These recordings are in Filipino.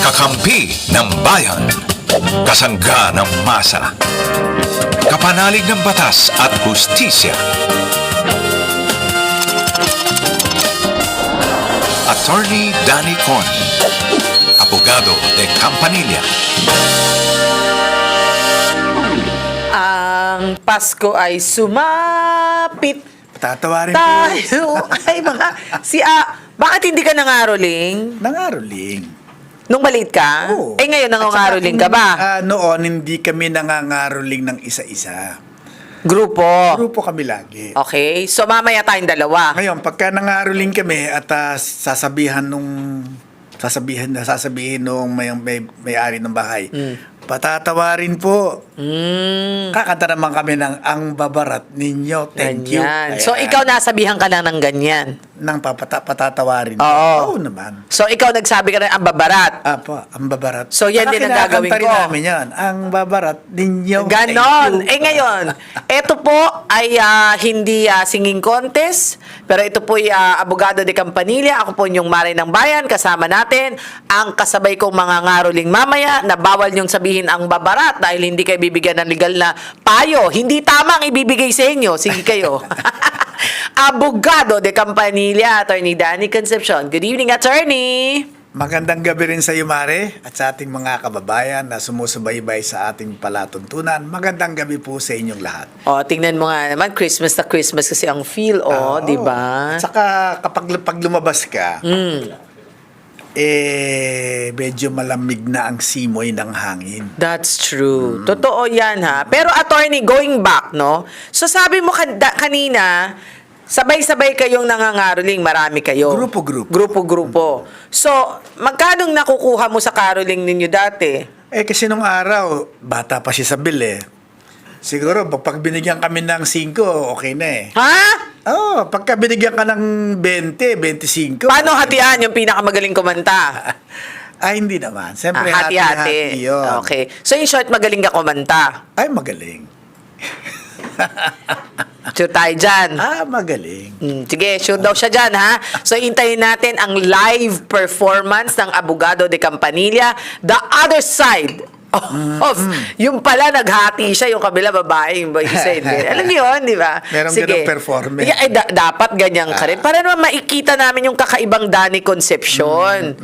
Kakampi ng bayan. Kasangga ng masa. Kapanalig ng batas at hustisya. Attorney Danny Con. Abogado de Campanilla. Ang Pasko ay sumapit Tatawarin po. tayo. Ay, mga, si A, bakit hindi ka nangaroling? Nangaroling. Nung maliit ka? Oo. Eh ngayon, nangangaroling ka ba? ah, noon, hindi kami nangangaroling ng isa-isa. Grupo. Grupo kami lagi. Okay, so mamaya tayong dalawa. Ngayon, pagka nangaroling kami at ah, sasabihan nung sasabihan na sasabihin nung may may, may-ari ng bahay. Patatawarin po. Mm, Kakanta naman kami ng ang babarat ninyo. Thank you. ganyan. So Ayan. ikaw nasabihan ka lang ng ganyan. Nang papata patatawarin. Oo. Oo naman. So ikaw nagsabi ka na ang babarat. Apo, ang babarat. So, yan Saka din ang gagawin kinakanta rin ko. namin yan. Ang babarat ninyo. Ganon. Eh ngayon, ito po ay ah, hindi ah, singing contest, pero ito po ay ah, abogado de Campanilla. Ako po yung Mare ng Bayan. Kasama natin ang kasabay kong mga ngaroling mamaya na bawal niyong sabihin ang babarat dahil hindi kayo bibigyan ng legal na payo. Hindi tama ang ibibigay sa inyo. Sige kayo. abogado de Campanilla, Attorney Danny Concepcion. Good evening, Attorney. Magandang gabi rin sa iyo, Mare, at sa ating mga kababayan na sumusubaybay sa ating palatuntunan. Magandang gabi po sa inyong lahat. O, tingnan mo nga naman, Christmas na Christmas kasi ang feel, oh, Oo. di ba? At Saka kapag pag lumabas ka, Mm. Eh, medyo malamig na ang simoy ng hangin. That's true. Totoo yan ha. Pero attorney, going back, no? So sabi mo kan- kanina, sabay-sabay kayong nangangaroling, marami kayo. Grupo-grupo. Grupo-grupo. So, magkano nakukuha mo sa caroling ninyo dati? Eh, kasi nung araw, bata pa si Sabil eh. Siguro, pag binigyan kami ng 5, okay na eh. Ha? Oo, oh, pagka binigyan ka ng 20, 25. Paano hatian yung pinakamagaling kumanta? Ay, hindi naman. Siyempre, Ah, hati-hati. yun. Okay. So, in short, magaling ka kumanta. Ay, magaling. Sure tayo dyan. Ah, magaling. Mm, sige, sure daw siya dyan, ha? So, intayin natin ang live performance ng Abogado de Campanilla, The Other Side of, of yung pala naghati siya, yung kabila babae, yung isa hindi. Alam niyo yun, di ba? Merong ganong performance. Yeah, eh, da- dapat ganyan ka rin. Para naman makikita namin yung kakaibang Danny Concepcion.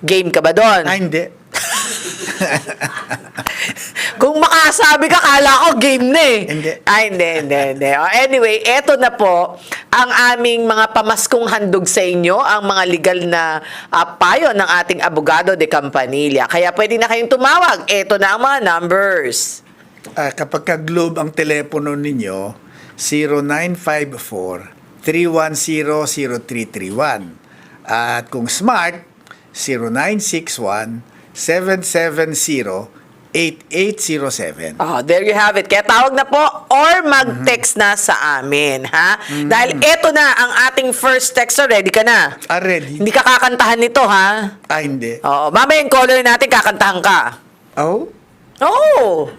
Game ka ba doon? Ah, hindi. Kung makasabi ka, kala ko game na eh. Hindi. Ay, hindi, hindi, hindi. O, anyway, eto na po ang aming mga pamaskong handog sa inyo, ang mga legal na ah, payo ng ating abogado de Campanilla. Kaya pwede na kayong tumawag. Eto na ang mga numbers. Ah, kapag ka Globe ang telepono ninyo, 0954-310-0331. At kung Smart, 0961-770-8807. Oh, there you have it. Kaya tawag na po or mag-text na sa amin, ha? Dahil eto na ang ating first texter. Ready ka na? Ah, ready? Hindi ka kakantahan nito, ha? Ah, hindi. Oo, mamaya yung caller natin, kakantahan ka. Oh? Oo.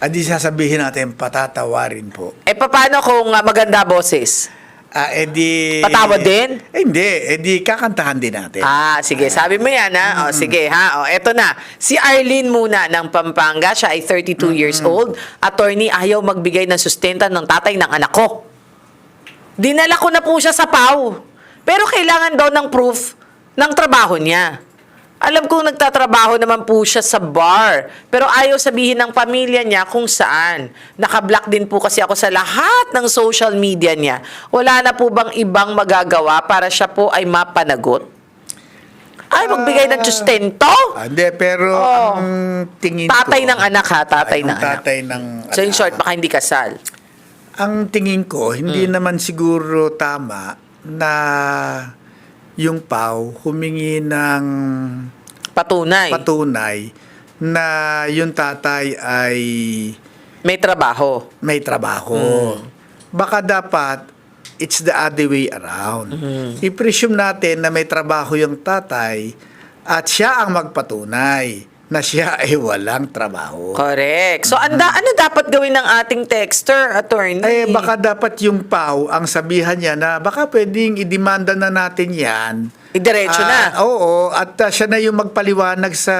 Adi sasabihin natin, patatawarin po. Eh, paano kung ah, maganda boses? Ah, edi... Patawad din? Eh, hindi. Edi kakantahan din natin. Ah, sige. Sabi mo yan, ha? O, sige, ha? O, eto na. Si Arlene muna ng Pampanga. Siya ay 32 years old. Attorney, ayaw magbigay ng sustenta ng tatay ng anak ko. Dinala ko na po siya sa PAW. Pero kailangan daw ng proof ng trabaho niya. Alam kong nagtatrabaho naman po siya sa bar. Pero ayaw sabihin ng pamilya niya kung saan. Nakablock din po kasi ako sa lahat ng social media niya. Wala na po bang ibang magagawa para siya po ay mapanagot? Ay, magbigay ng sustento? Ah, hindi, pero Oo. ang tingin Tatay ko... ng anak ha, tatay Ay, ng anak. tatay ng So in anak. short, baka hindi kasal. Ang tingin ko, hindi Hmm. naman siguro tama na yung PAW humingi ng Patunay. patunay na yung tatay ay May trabaho. may trabaho. Hmm. Baka dapat it's the other way around. Hmm. I-presume natin na may trabaho yung tatay at siya ang magpatunay na siya ay walang trabaho. Correct. So, anda, ano dapat gawin ng ating texter, attorney? Eh, baka dapat yung PAW ang sabihan niya na baka pwedeng idemanda na natin yan Idiretso na. Ah, oo, at ah, siya na yung magpaliwanag sa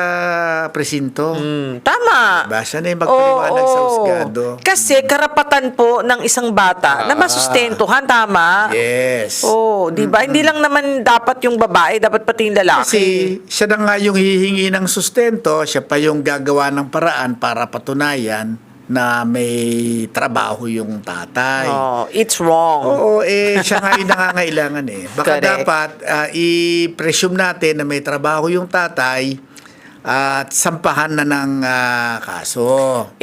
presinto. Hmm, tama. Diba? Siya na yung magpaliwanag sa Oo. husgado. Kasi karapatan po ng isang bata na Ah. masustentuhan, tama? Yes. Oh, 'di ba? Hindi lang naman dapat yung babae, dapat pati yung lalaki. Kasi siya na nga yung hihingi ng sustento, siya pa yung gagawa ng paraan para patunayan na may trabaho yung tatay. oh, it's wrong. Oo, eh, siya nga yung nangangailangan eh. Baka Correct. dapat ah, i-presume natin na may trabaho yung tatay at sampahan na ng ah, kaso.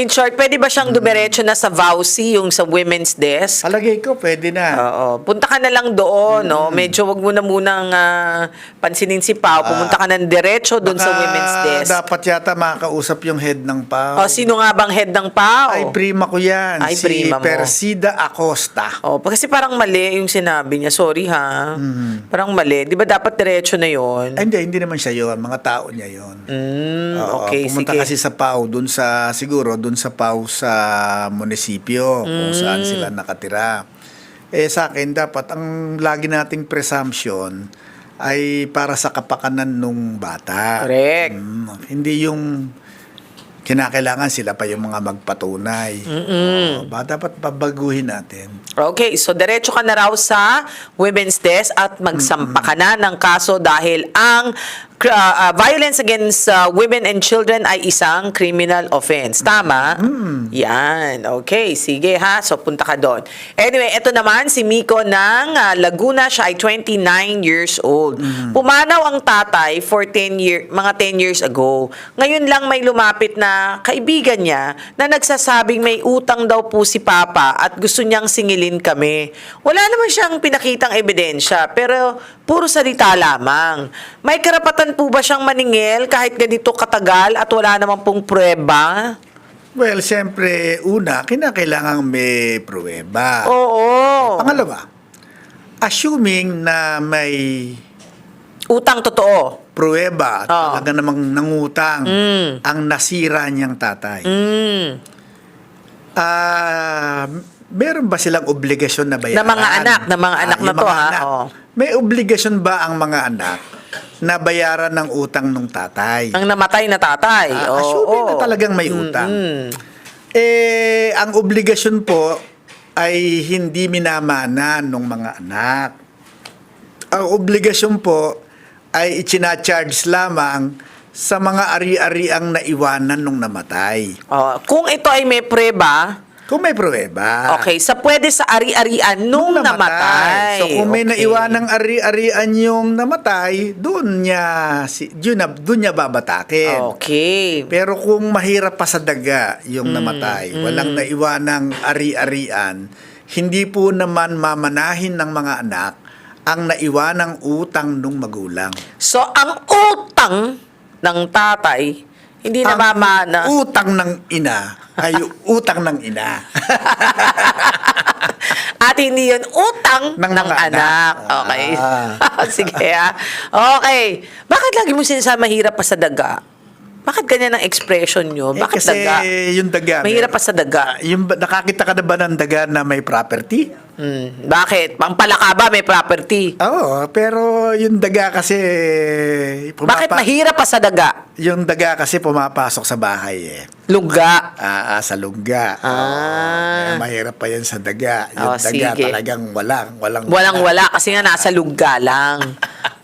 In short, pwede ba siyang dumiretso na sa VAUSI, yung sa women's desk? Alagay ko, pwede na. Oo. Punta ka na lang doon, no? Medyo wag mo na munang ah, pansinin si Pao. Pumunta ka ng diretso doon sa Baka women's desk. dapat yata makakausap yung head ng PAO. O, sino nga bang head ng Pao? Ay, prima ko yan. Ay, si prima mo. Persida Acosta. Oh, kasi parang mali yung sinabi niya. Sorry ha. Parang mali. Di ba dapat diretso na yon? Ay, hindi, hindi naman siya yun. Mga tao niya yun. Mm, Oo, okay, pumunta sige. kasi sa PAO, dun sa, siguro, dun sa PAO sa munisipyo, kung Mm. saan sila nakatira. Eh, sa akin, dapat, ang lagi nating presumption ay para sa kapakanan nung bata. Correct. Mm, hindi yung kinakailangan sila pa yung mga magpatunay. Oo, ba, dapat pabaguhin natin. Okay, so diretso ka na raw sa women's desk at magsampa ka na ng kaso dahil ang uh, uh, violence against uh, women and children ay isang criminal offense. Tama? Yan. Okay, sige ha. So punta ka doon. Anyway, ito naman si Miko ng uh, Laguna. Siya ay 29 years old. Pumanaw ang tatay for 10 year, mga 10 years ago. Ngayon lang may lumapit na kaibigan niya na nagsasabing may utang daw po si Papa at gusto niyang singilin kami. Wala naman siyang pinakitang ebidensya pero puro salita lamang. May karapatan po ba siyang maningil kahit ganito katagal at wala naman pong pruweba? Well, siyempre, una, kinakailangan may pruweba. Oo. Pangalawa, assuming na may Utang totoo. pruweba, Oo. talaga namang nangutang Mm. ang nasira niyang tatay. Mm. Ah, meron ba silang obligasyon na bayaran? Na mga anak, na mga anak yung na to, mga ha? anak. Oo. May obligasyon ba ang mga anak na bayaran ng utang ng tatay? Ang namatay na tatay. Ah, Oo, assuming na oo. talagang may utang. Mm-mm. Eh, ang obligasyon po ay hindi minamana ng mga anak. Ang obligasyon po ay itinacharge lamang sa mga ari-ariang naiwanan nung namatay. Oh, kung ito ay may preba, Kung may pruweba. okay, sa pwede sa ari-arian nung, namatay. So kung may Okay. naiwanang ari-arian yung namatay, doon niya si doon doon niya babatakin. Okay. Pero kung mahirap pa sa daga Mm, yung namatay, walang naiwanang ari-arian, hindi po naman mamanahin ng mga anak ang naiwanang utang nung magulang. So, ang utang ng tatay, hindi na ang mamana. utang ng ina ay utang ng ina. At hindi yun utang ng, Ng mga anak. anak. Okay. Ah. Sige ha. Okay. Bakit lagi mo sinasabi mahirap pa sa daga? Bakit ganyan ang expression nyo? Eh, Bakit kasi daga? yung daga. Mahirap pa sa daga. Yung, ba- nakakita ka na ba ng daga na may property? Hmm. Bakit? Pampalaka ba may property? Oo, pero yung daga kasi Bakit mahirap pa sa daga? Yung daga kasi pumapasok sa bahay eh. Luga. Ah, ah, sa lungga. Ah. Kaya mahirap pa yan sa daga. Yung Oh, daga sige. talagang walang, walang, Walang-wala kasi nga nasa luga lang.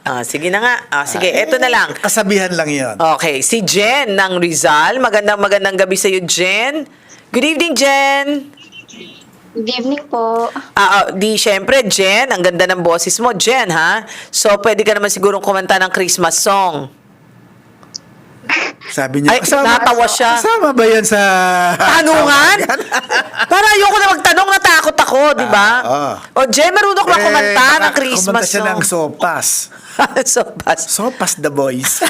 Ah, sige na nga. Ah, sige, eto na lang. Kasabihan lang yon. Okay, si Jen ng Rizal. Magandang magandang gabi sa iyo, Jen. Good evening, Jen. Good evening po. Ah, ah, di syempre, Jen, ang ganda ng boses mo, Jen, ha? So, pwede ka naman sigurong kumanta ng Christmas song. Sabi niya, Ay, natawa siya. Kasama ba yan sa... Tanungan? Para ayoko na magtanong, natakot ako, di ba? Ah, O, Jen, marunong ka ba kumanta Eh, ng baka Christmas kumanta siya ng song? sopas. so, bas. Sopas the boys.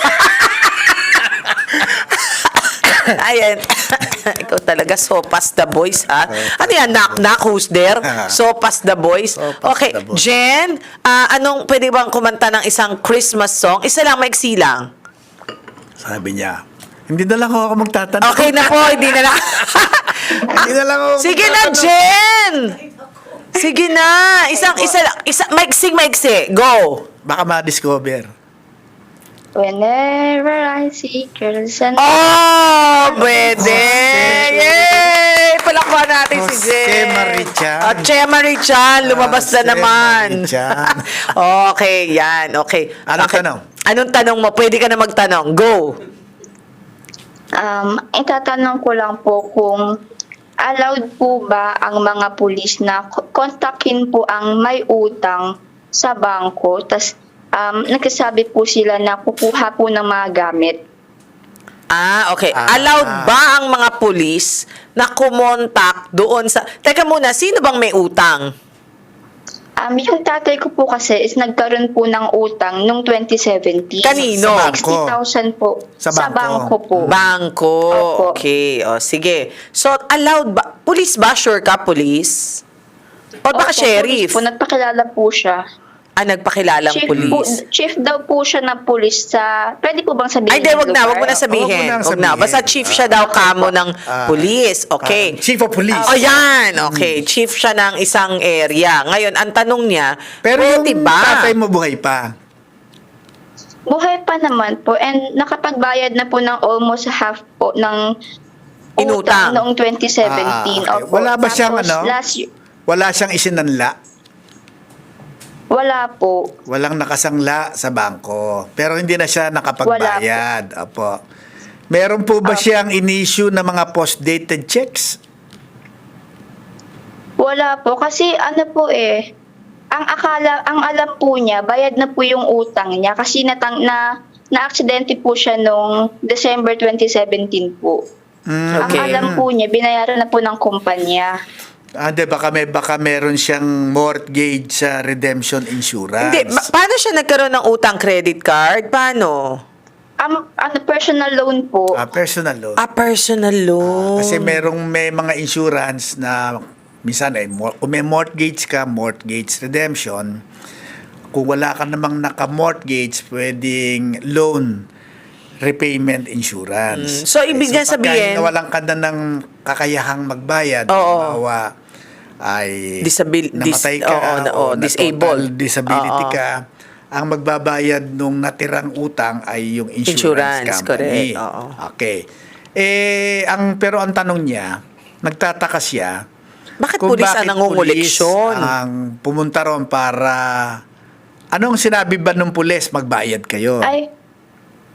Ayan. Ikaw talaga, sopas the boys, ha? Ano yan? Knock, knock, who's there? Sopas the boys. Okay, the boys. Jen, ah, anong pwede bang kumanta ng isang Christmas song? Isa lang, maiksi lang. Sabi niya, hindi na lang ako magtatanong. Okay na po, hindi na lang. Hindi na lang ako Sige na, magtatanong. Jen! Sige na. Isang, isa lang. Isa, maiksing, maiksi. Go. Baka ma-discover. Whenever I see girls and... Oh, pwede! Yay! Palakpan natin si Jose Jen. Marichan. At Che Marichan, lumabas na Jose naman. Marichan. okay, yan. Okay. Anong Bakit- tanong? Anong tanong mo? Pwede ka na magtanong. Go! Um, itatanong ko lang po kung allowed po ba ang mga pulis na k- kontakin po ang may utang sa bangko tas um, nagsasabi po sila na kukuha po ng mga gamit. Ah, okay. Ah. Allowed ba ang mga pulis na kumontak doon sa... Teka muna, sino bang may utang? Um, yung tatay ko po kasi is nagkaroon po ng utang noong 2017. Kanino? Sa bangko. 60,000 po. Sa bangko. bangko po. Bangko. Opo. Okay. O, sige. So, allowed ba? Police ba? Sure ka, police? O baka Opo, sheriff? police Po, nagpakilala po siya. Ah, nagpakilalang Chief, po, police. chief daw po siya na police sa... Pwede po bang sabihin? Ay, di, wag na. Wag mo na sabihin. Wag mo Wag na. Basta chief siya daw kamo ng Ah, police. Okay. Parang Chief of Police. O yan, okay. Chief siya ng isang area. Ngayon, ang tanong niya, Pero pwede yung ba? tatay mo buhay pa. Buhay pa naman po and nakapagbayad na po ng almost half po ng Inutang. utang noong 2017. Ah, okay. Opo. Wala ba siyang Tapos ano? Last year, Wala siyang isinanla. Wala po. Walang nakasangla sa bangko. Pero hindi na siya nakapagbayad. Opo. Meron po ba siyang in-issue na mga post-dated checks? Wala po kasi ano po eh ang akala ang alam po niya bayad na po yung utang niya kasi natang na na-aksidente po siya noong December 2017 po. Mm, Okay. Ang alam po niya binayaran na po ng kumpanya. Ah, di, baka, may, baka meron siyang mortgage sa redemption insurance. Hindi, ma- paano siya nagkaroon ng utang credit card? Paano? Ang ano personal loan po. Ah, personal loan. Ah, personal loan. Kasi merong may mga insurance na minsan ay mor- kung may mortgage ka, mortgage redemption. Kung wala ka namang naka-mortgage, pwedeng loan repayment insurance. Mm. So, ibig niya pagka sabihin- nawalan ka na ng kakayahang magbayad, Oo. halimbawa, ay Disabil- namatay ka oo, na- o oo, na disabled. total disability Oo. ka, ang magbabayad nung natirang utang ay yung insurance, Insurance, company. correct. Oo. Okay. Eh, ang, pero ang tanong niya, nagtataka siya, Bakit kung pulis ang bakit nangunguleksyon? pulis ang pumunta ron para, anong sinabi ba nung pulis, magbayad kayo? Ay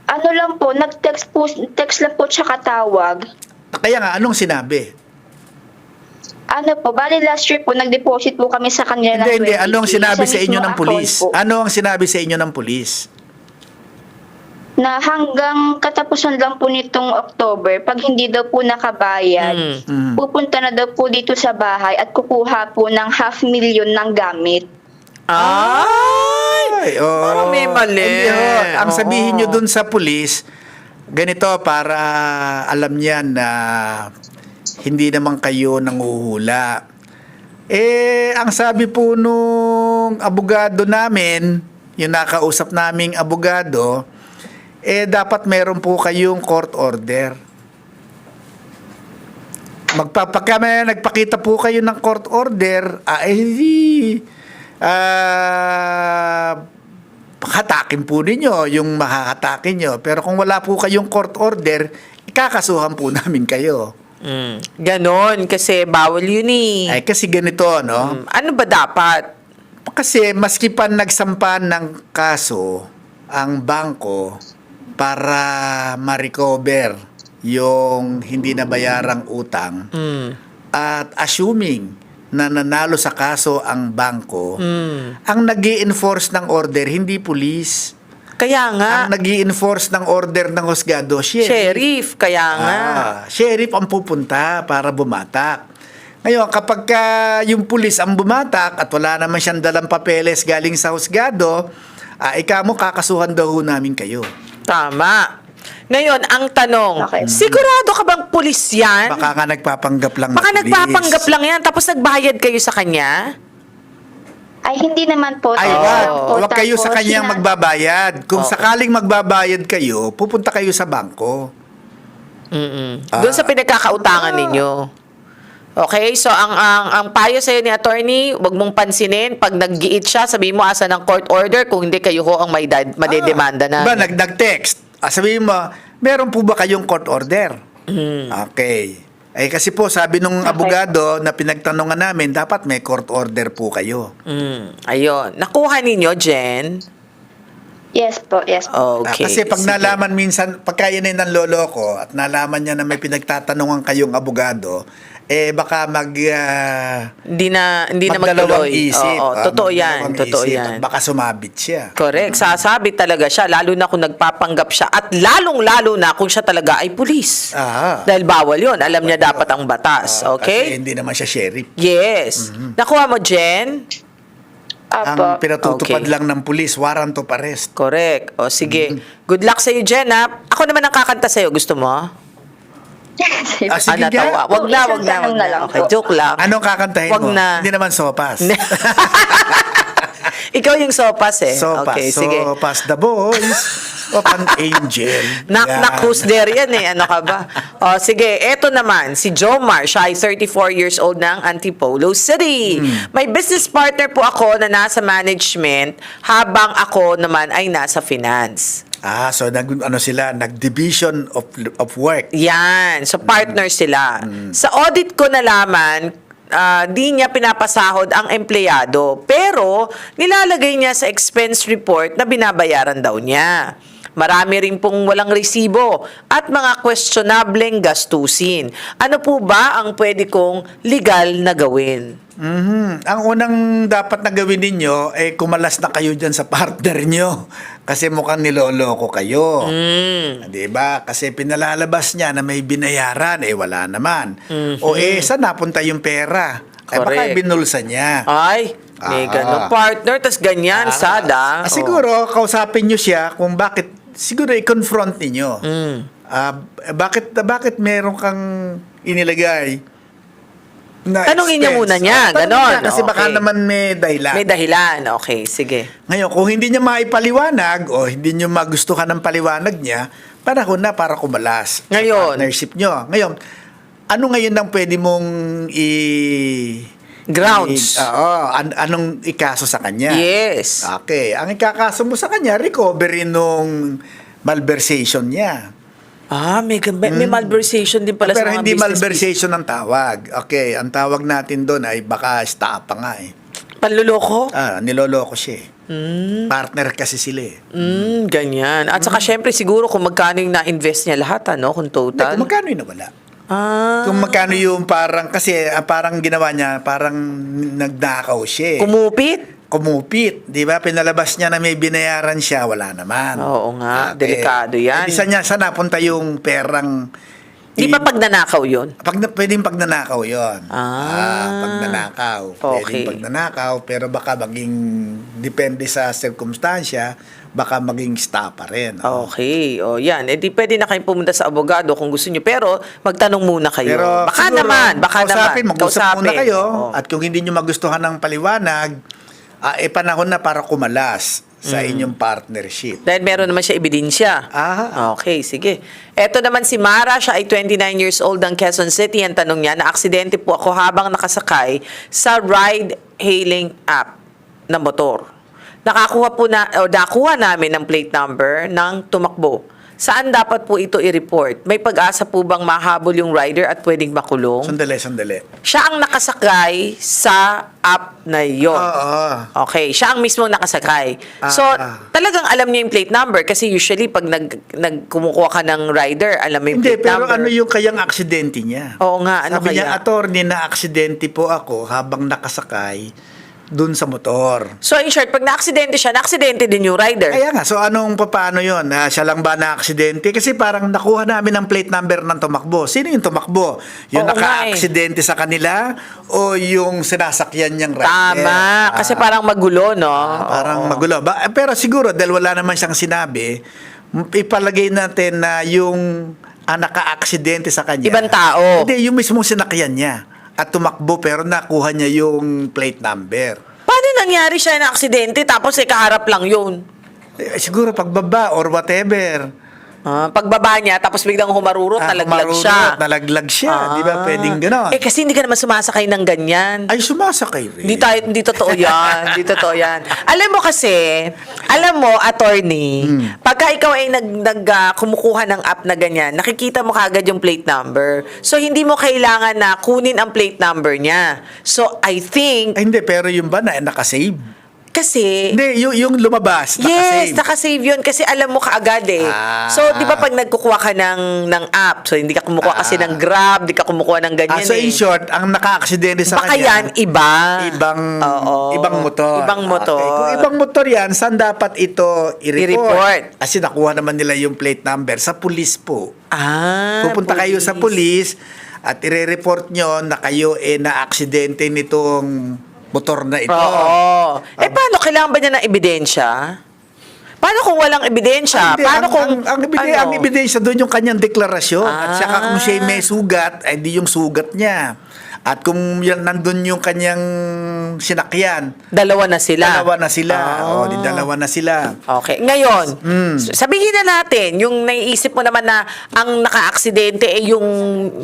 ano lang po, nag-text po, text lang po tsaka tawag. Kaya nga, anong sinabi? Ano po, bali last year po, nag-deposit po kami sa kanila Hindi, ng hindi. 20K Anong sinabi sa inyo mismong ng account pulis? po. Ano ang sinabi sa inyo ng pulis? Na hanggang katapusan lang po nitong October, pag hindi daw po nakabayad, Mm. Mm. pupunta na daw po dito sa bahay at kukuha po ng half million ng gamit. Ay! Ay, oo. Parang may mali. Hindi, ho. Ang sabihin nyo dun sa pulis, ganito para alam niya na hindi naman kayo nanguhula. Eh, ang sabi po nung abogado namin, yung nakausap naming abogado, eh dapat meron po kayong court order. Magpapaka may nagpakita po kayo ng court order, ah, eh, ah, hatakin po ninyo yung mahahatakin nyo. Pero kung wala po kayong court order, ikakasuhan po namin kayo. Mm. Ganon, kasi bawal yun eh. Ay, kasi ganito, no? Mm. Ano ba dapat? Kasi maski pa nagsampa ng kaso ang bangko para ma-recover yung hindi nabayarang utang Mm. at assuming na nanalo sa kaso ang bangko, Mm. ang nag enforce ng order hindi pulis. Kaya nga, Ang nag enforce ng order ng husgado, sheriff. sheriff, kaya nga. Ah, sheriff ang pupunta para bumatak. Ngayon, kapag ka yung pulis ang bumatak at wala naman siyang dalang papeles galing sa husgado, ah, ikaw mo kakasuhan daw namin kayo. Tama. Ngayon, ang tanong, Okay. sigurado ka bang pulis yan? Baka nga nagpapanggap lang na Baka pulis. nagpapanggap lang yan, tapos nagbayad kayo sa kanya? Ay, hindi naman po. Ay, Tapos wag. kayo sa kanyang sina- magbabayad. Kung Okay. sakaling magbabayad kayo, pupunta kayo sa bangko. Mm-mm. Ah. Doon sa pinagkakautangan ninyo. Okay, so ang ang ang payo sa ni attorney, wag mong pansinin pag naggiit siya, sabihin mo asa ng court order kung hindi kayo ho ang may dad, madedemanda na. Ba, nag, nag-text. Ah, sabihin mo, meron po ba kayong court order? Hmm. Okay. Eh kasi po sabi nung abogado na pinagtanungan namin, dapat may court order po kayo. Mm, ayun. Nakuha ninyo, Jen? Yes po, yes po. Okay. Ah, kasi pag sige. nalaman minsan, pagka yan ay ng lolo ko at nalaman niya na may pinagtatanungan kayong abogado, eh baka mag... ah, Hindi na, hindi na magdalawang magtuloy. isip. Oo, Ah, totoo yan. magdalawang Totoo isip yan. at Baka sumabit siya. Correct. Sasabi talaga siya, lalo na kung nagpapanggap siya at lalong-lalo na kung siya talaga ay pulis. Ah. Dahil bawal yun. Alam niya dapat ang batas. Ah, Kasi Okay? hindi naman siya sheriff. Yes. Nakuha mo, Jen? Apo. Ang pinatutupad Okay. lang ng pulis, warrant of arrest. Correct. O sige. Mm-hmm. Good luck sa iyo, Jen, ha? Ako naman ang kakanta sa iyo. Gusto mo? Ah, sige Ah, natawa. nga. Wag na, wag na, wag na na. lang Okay, joke lang. Anong kakantahin Wag mo? na. Hindi naman sopas. Ikaw yung sopas eh. sopas. Okay, sige. Sopas the boys of an angel. Yan. nak who's there yan eh. Ano ka ba? O sige, eto naman, si Jomar, siya ay 34 years old ng Antipolo City. Hmm. May business partner po ako na nasa management habang ako naman ay nasa finance. Ah, so nag ano sila, nag-division of of work. Yan. So, partner sila. Hmm. Sa audit ko nalaman, ah, di niya pinapasahod ang empleyado. Pero, nilalagay niya sa expense report na binabayaran daw niya. Marami rin pong walang resibo at mga questionableng gastusin. Ano po ba ang pwede kong legal na gawin? Mhm. Ang unang dapat na gawin ninyo eh kumalas na kayo diyan sa partner nyo kasi mukhang niloloko kayo. Mm. 'Di ba? Kasi pinalalabas niya na may binayaran eh wala naman. Mhm. O eh saan napunta yung pera? Eh baka Correct. binulsa niya. Ay, may Ah. ganun partner, tas ganyan, sada. Ah, siguro, kausapin nyo siya kung bakit, siguro i-confront ninyo. Mm. Ah, bakit, bakit meron kang inilagay na Tanungin niya expense? muna niya, tanungin ganon. niya Kasi baka Okay. naman may dahilan. May dahilan. Okay, sige. Ngayon, kung hindi niya maipaliwanag o hindi niyo magustuhan ng paliwanag niya, panahon na para kumalas. sa Ngayon. partnership niyo. Ngayon, ano ngayon ang pwede mong i... Grounds. i- Oo, an- anong ikaso sa kanya? Yes. Okay. Ang ikakaso mo sa kanya, recovery nung malversation niya. Ah, may, may, may malversation din pala Hmm. Pero sa mga hindi business malversation ang tawag. Okay, ang tawag natin doon ay baka stapa nga eh. business. Panluloko? Ah, niloloko siya eh. Hmm. Partner kasi sila eh. Mm, ganyan. At saka syempre siguro kung magkano yung na-invest niya lahat, ano, kung Hindi, total. kung magkano yung nawala? Ah, Kung magkano yung parang, kasi ah, parang ginawa niya, parang nagnakaw siya eh. kumupit? Kumupit, di ba? Pinalabas niya na may binayaran siya, wala naman. Oo nga, delikado yan. Eh, di sa niya, saan napunta yung perang... Di ba pag nanakaw yun? Pag, na- pwedeng pagnanakaw yon. Ah. pagnanakaw. Okay. Pwedeng pagnanakaw, pero baka maging, depende sa sirkumstansya, baka maging stapa rin. Okay, o yan. Eh di pwede na kayong pumunta sa abogado kung gusto nyo. Pero magtanong muna kayo. Pero baka siguro, naman, baka kausapin, naman. Mag-usap muna Kausapin. kayo. Oo. At kung hindi nyo magustuhan ng paliwanag, ah, eh panahon na para kumalas sa Mm. inyong partnership. Dahil meron naman siya ebidensya. Ah. Okay, sige. Eto naman si Mara, siya ay 29 years old ng Quezon City. Ang tanong niya, na-aksidente po ako habang nakasakay sa ride-hailing app na motor. Nakakuha po na, o nakuha namin ng plate number ng tumakbo. Saan dapat po ito i-report? May pag-asa po bang mahabol yung rider at pwedeng makulong? Sandali, sandali. Siya ang nakasakay sa app na yon. Oo. Okay, siya ang mismo nakasakay. So, Ah. talagang alam niya yung plate number kasi usually pag nag, nag kumukuha ka ng rider, alam mo yung Hindi, plate pero number. ano yung kayang aksidente niya? Oo nga, ano Sabi niya, kaya? attorney, na aksidente po ako habang nakasakay dun sa motor. So, in short, pag na-aksidente siya, na-aksidente din yung rider. Kaya nga, so anong paano yun? Ah, siya lang ba na aksidente? Kasi parang nakuha namin ang plate number ng tumakbo. Sino yung tumakbo? Yung Oo nga eh. naka-aksidente sa kanila o yung sinasakyan niyang rider? Tama. Kasi Ah, parang magulo, no? parang Oo. magulo. Ba, eh, pero siguro, dahil wala naman siyang sinabi, m- ipalagay natin na yung ah, naka-aksidente sa kanya. Ibang tao. Hindi, yung mismong sinakyan niya. At tumakbo pero nakuha niya yung plate number. Paano nangyari siya na aksidente tapos eh, kaharap lang yun? Eh, siguro pagbaba or whatever. Ah, pagbaba niya, tapos biglang humarurot, Ah, nalaglag marunot, siya. Nalaglag siya. Di ba Ah. pwedeng gano'n? Eh kasi hindi ka naman sumasakay ng ganyan. Ay, sumasakay rin. Hindi tayo, hindi totoo yan. Hindi totoo yan. Alam mo kasi, alam mo, attorney, Hmm. pagka ikaw ay nag, nag ah, kumukuha ng app na ganyan, nakikita mo kagad yung plate number. So, hindi mo kailangan na kunin ang plate number niya. So, I think, Ay, hindi, pero yung ba na nakasave? Kasi, Hindi, yung, yung lumabas, Yes, nakasave. nakasave yun kasi alam mo kaagad eh. Ah. So, di ba pag nagkukuha ka ng, ng app, so hindi ka kumukuha kasi ng Grab, di ka kumukuha ng ganyan Ah, so eh. in short, ang naka-aksidente sa Baka kanya, yan, iba. ibang Oo. ibang motor. Ibang motor. Okay. Kung ibang motor yan, saan dapat ito i-report? I-report. Kasi nakuha naman nila yung plate number sa pulis po. Ah, Pupunta kayo sa pulis at ire-report nyo na kayo eh na-aksidente nitong motor na ito. Oo. Eh, paano? Kailangan ba niya ng ebidensya? Paano kung walang ebidensya? Hindi, paano ang, kung... ang, ang, ebide- ano? ang ebidensya doon yung kanyang deklarasyon at saka kung siya may sugat, ay di yung sugat niya. At kung yan nandun yung kanyang sinakyan, Dalawa na sila. dalawa na sila. Ah. O, di dalawa na sila. Okay. Ngayon, Mm. sabihin na natin, yung naiisip mo naman na ang naka-aksidente ay yung,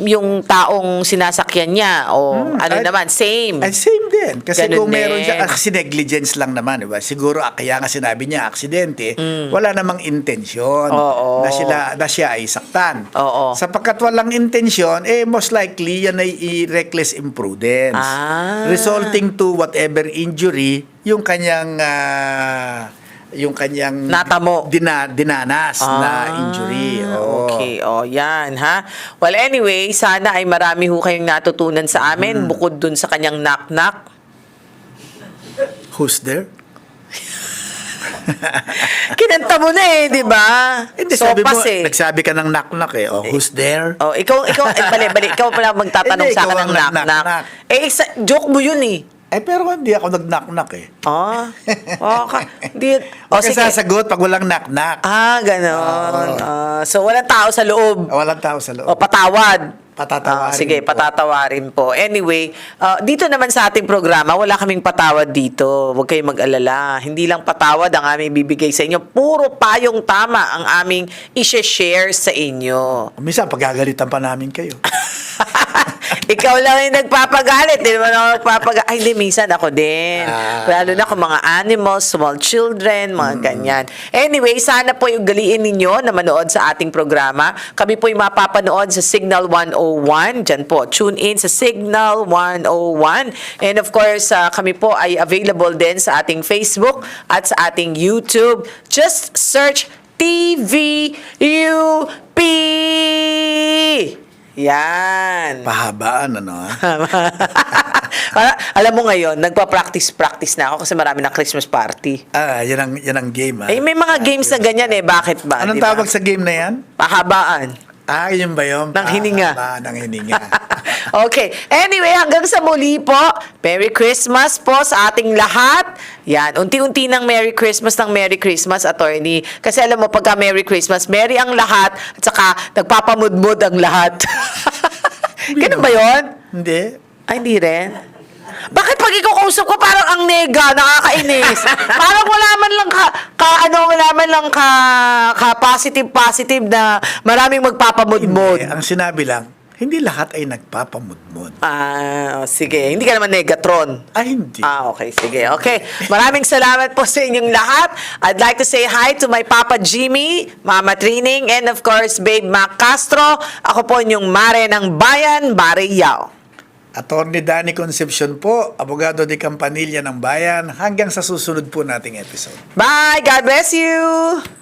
yung taong sinasakyan niya. O ano ay- naman, same. Ay, same din. Kasi Ganun kung meron din. siya, ah, kasi negligence lang naman, di ba? Siguro, ah, kaya nga sinabi niya, aksidente, wala namang intensyon Mm. Oo. na, sila, na siya ay saktan. Oo. Sapagkat walang intensyon, eh, most likely, yan ay i- reckless imprudence. Ah. Resulting to whatever injury, yung kanyang, ah, yung kanyang Natamo. dina, dinanas na injury. Oo. Ah, Okay, oh, yan, ha? Well, anyway, sana ay marami ho kayong natutunan sa amin Mm. bukod dun sa kanyang knock-knock. Who's there? Kinanta mo na eh, di ba? Hindi, sabi mo, eh. nagsabi ka ng knock-knock eh. Oh, who's there? Oh, ikaw, ikaw, eh, bali, bali, ikaw pala magtatanong Hindi, sa akin ng knock-knock. Eh, isa- joke mo yun eh. Eh, pero hindi ako nag-knock-knock eh. Ah, okay. Di, Huwag oh, ka sige. sasagot pag walang knock-knock. Ah, ganon. Ah, so, walang tao sa loob. Walang tao sa loob. O patawad. Patatawarin Ah, sige, po. patatawarin po. Anyway, ah, dito naman sa ating programa, wala kaming patawad dito. Huwag kayong mag-alala. Hindi lang patawad ang aming bibigay sa inyo. Puro payong tama ang aming i-share sa inyo. Minsan, pagagalitan pa namin kayo. Ikaw lang yung nagpapagalit. Hindi naman ako nagpapagalit. Ay, hindi, minsan ako din. Ah. Lalo na kung mga animals, small children, mga ganyan. Anyway, sana po yung galiin ninyo na manood sa ating programa. Kami po yung mapapanood sa Signal 101. Diyan po, tune in sa Signal 101. And of course, ah, kami po ay available din sa ating Facebook at sa ating YouTube. Just search TVUP! Yan. Pahabaan, ano ha? Para, alam mo ngayon, nagpa-practice-practice na ako kasi marami ng Christmas party. Ah, yan ang, yan ang game ha? Eh, may mga games na ganyan eh. Bakit ba? Anong Di ba? tawag sa game na yan? Pahabaan. Ah, yun ba yun? Ng hininga. Ah, ng hininga. okay. Anyway, hanggang sa muli po, Merry Christmas po sa ating lahat. Yan, unti-unti ng Merry Christmas ng Merry Christmas, attorney. Kasi alam mo, pagka Merry Christmas, Merry ang lahat, at saka nagpapamudmud ang lahat. Ganun ba yun? hindi. Ay, hindi rin. Bakit pag ikaw kausap ko parang ang nega, nakakainis. parang wala man lang ka, ka ano, wala man lang ka, ka positive positive na maraming magpapamudmod. Hindi. Ang sinabi lang, hindi lahat ay nagpapamudmod. Ah, sige. Hindi ka naman negatron. Ah, hindi. Ah, okay. Sige. Okay. Maraming salamat po sa inyong lahat. I'd like to say hi to my Papa Jimmy, Mama Trining, and of course, Babe Mac Castro. Ako po inyong Mare ng Bayan, Mare Yao. Attorney Danny Concepcion po, abogado de Campanilla ng Bayan, hanggang sa susunod po nating episode. Bye! God bless you!